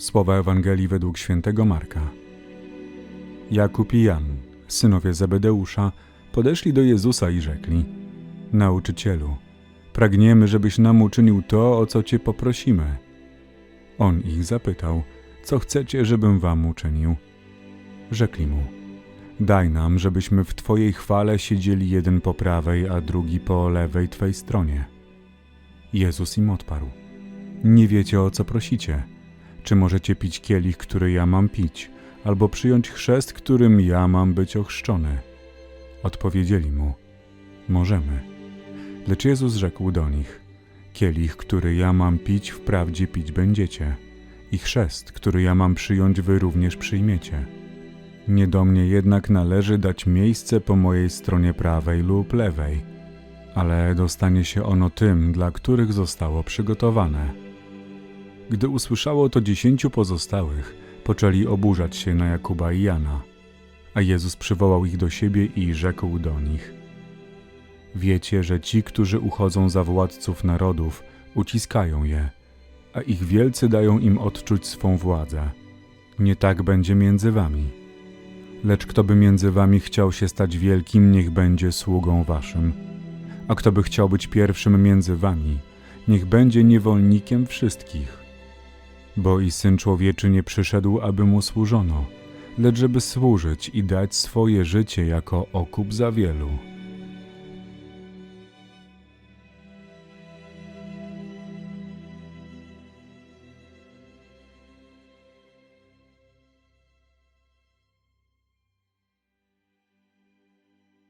Słowa Ewangelii według świętego Marka. Jakub i Jan, synowie Zebedeusza, podeszli do Jezusa i rzekli: Nauczycielu, pragniemy, żebyś nam uczynił to, o co cię poprosimy. On ich zapytał: Co chcecie, żebym wam uczynił? Rzekli mu: Daj nam, żebyśmy w Twojej chwale siedzieli jeden po prawej, a drugi po lewej Twej stronie. Jezus im odparł: Nie wiecie o co prosicie. Czy możecie pić kielich, który ja mam pić, albo przyjąć chrzest, którym ja mam być ochrzczony? Odpowiedzieli mu: Możemy. Lecz Jezus rzekł do nich: Kielich, który ja mam pić, wprawdzie pić będziecie, i chrzest, który ja mam przyjąć, wy również przyjmiecie. Nie do mnie jednak należy dać miejsce po mojej stronie prawej lub lewej, ale dostanie się ono tym, dla których zostało przygotowane. Gdy usłyszało to dziesięciu pozostałych, poczęli oburzać się na Jakuba i Jana. A Jezus przywołał ich do siebie i rzekł do nich: Wiecie, że ci, którzy uchodzą za władców narodów, uciskają je, a ich wielcy dają im odczuć swą władzę. Nie tak będzie między wami. Lecz kto by między wami chciał się stać wielkim, niech będzie sługą waszym. A kto by chciał być pierwszym między wami, niech będzie niewolnikiem wszystkich. Bo i Syn Człowieczy nie przyszedł, aby mu służono, lecz żeby służyć i dać swoje życie jako okup za wielu.